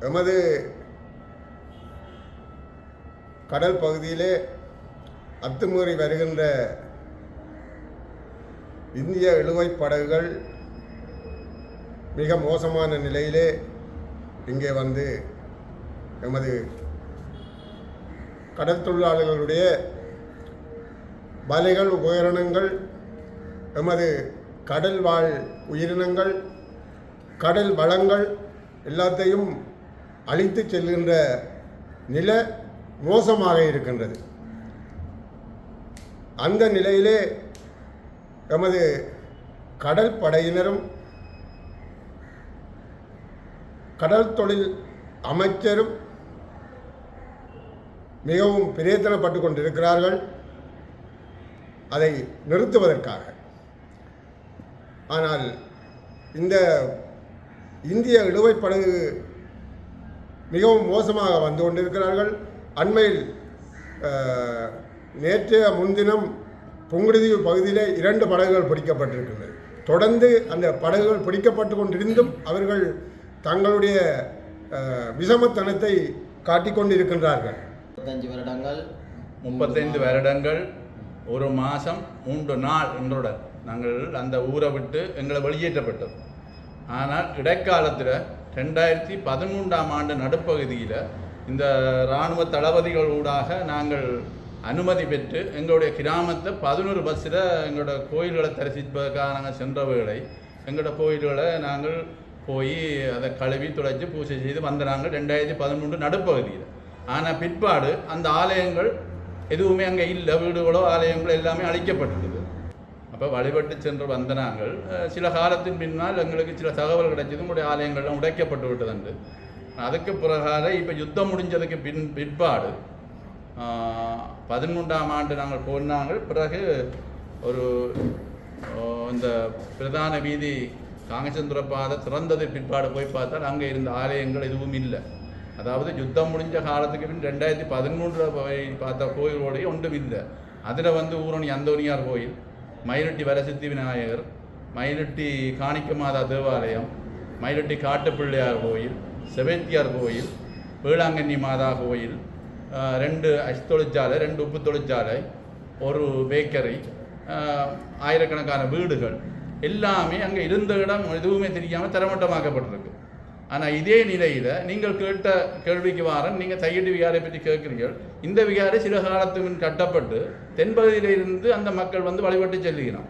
எமது கடல் பகுதியிலே அத்துமீறி வருகின்ற இந்திய இழுவை படகுகள் மிக மோசமான நிலையிலே இங்கே வந்து எமது கடல் தொழிலாளர்களுடைய வலைகள் உபகரணங்கள் எமது கடல் வாழ் உயிரினங்கள் கடல் வளங்கள் எல்லாத்தையும் அழித்து செல்கின்ற நில மோசமாக இருக்கின்றது. அந்த நிலையிலே எமது கடல் படையினரும் கடல் தொழில் அமைச்சரும் மிகவும் பிரயத்தனப்பட்டு கொண்டிருக்கிறார்கள். அதை நிறுத்துவதற்காக. ஆனால் இந்த இந்திய இழுவைப்படகு மிகவும் மோசமாக வந்து கொண்டிருக்கிறார்கள். அண்மையில் நேற்றைய முன்தினம் புங்குடுதீவு பகுதியிலே இரண்டு படகுகள் பிடிக்கப்பட்டிருக்கின்றன. தொடர்ந்து அந்த படகுகள் பிடிக்கப்பட்டு கொண்டிருந்தும் அவர்கள் தங்களுடைய விஷமத்தனத்தை காட்டிக் கொண்டிருக்கின்றார்கள். முப்பத்தஞ்சு வருடங்கள் முப்பத்தைந்து வருடங்கள் ஒரு மாதம் மூன்று நாள் என்றுடன் நாங்கள் அந்த ஊரை விட்டு எங்களை வெளியேற்றப்பட்டோம். ஆனால் இடைக்காலத்தில் ரெண்டாயிரத்தி பதிமூன்றாம் ஆண்டு நடுப்பகுதியில் இந்த இராணுவ தளபதிகள் ஊடாக நாங்கள் அனுமதி பெற்று எங்களுடைய கிராமத்தை பதினோரு பஸ்ஸில் எங்களோட கோயில்களை தரிசிப்பதற்காக நாங்கள் சென்ற வேளை எங்களோட கோயில்களை நாங்கள் போய் அதை கழுவி துடைச்சி பூஜை செய்து வந்த நாங்கள் ரெண்டாயிரத்தி பதிமூன்று நடுப்பகுதியில். ஆனால் பிற்பாடு அந்த ஆலயங்கள் எதுவுமே அங்கே இல்லை வீடுகளோ ஆலயங்களோ எல்லாமே அழிக்கப்பட்டது அப்போ வழிபட்டு சென்று வந்த நாங்கள் சில காலத்தின் பின்னால் எங்களுக்கு சில தகவல் கிடைச்சது. உங்களுடைய ஆலயங்கள்லாம் உடைக்கப்பட்டு விட்டதுண்டு. அதுக்கு பிறகால இப்போ யுத்தம் முடிஞ்சதுக்கு பின் பிற்பாடு பதிமூன்றாம் ஆண்டு நாங்கள் போனாங்கள் பிறகு ஒரு இந்த பிரதான வீதி காங்கச்சந்திர பாதை திறந்தது. பிற்பாடு போய் பார்த்தால் அங்கே இருந்த ஆலயங்கள் எதுவும் இல்லை. அதாவது யுத்தம் முடிஞ்ச காலத்துக்கு பின் ரெண்டாயிரத்தி பதிமூன்றில் போய் பார்த்த கோயிலோடைய ஒன்றும் இல்லை. அதில் வந்து ஊரணி அந்தோனியார் கோயில். மயிலொட்டி வரசித்தி விநாயகர் மயிலொட்டி காணிக்க மாதா தேவாலயம் மயிலொட்டி காட்டுப்பிள்ளையார் கோயில் செவேத்தியார் கோயில் வேளாங்கண்ணி மாதா கோயில் ரெண்டு அஸ் தொழிற்சாலை ரெண்டு உப்பு தொழிற்சாலை ஒரு பேக்கரி ஆயிரக்கணக்கான வீடுகள். எல்லாமே அங்கே இருந்த இடம் எதுவுமே தெரியாமல் தரமட்டமாக்கப்பட்டிருக்கு. ஆனால் இதே நிலையில் நீங்கள் கேட்ட கேள்விக்கு வாரன் நீங்கள் தையடி விகாரை பற்றி கேட்குறீர்கள். இந்த விகாரை சில காலத்துக்கு முன் கட்டப்பட்டு தென்பகுதியிலிருந்து அந்த மக்கள் வந்து வழிபட்டு செல்கிறோம்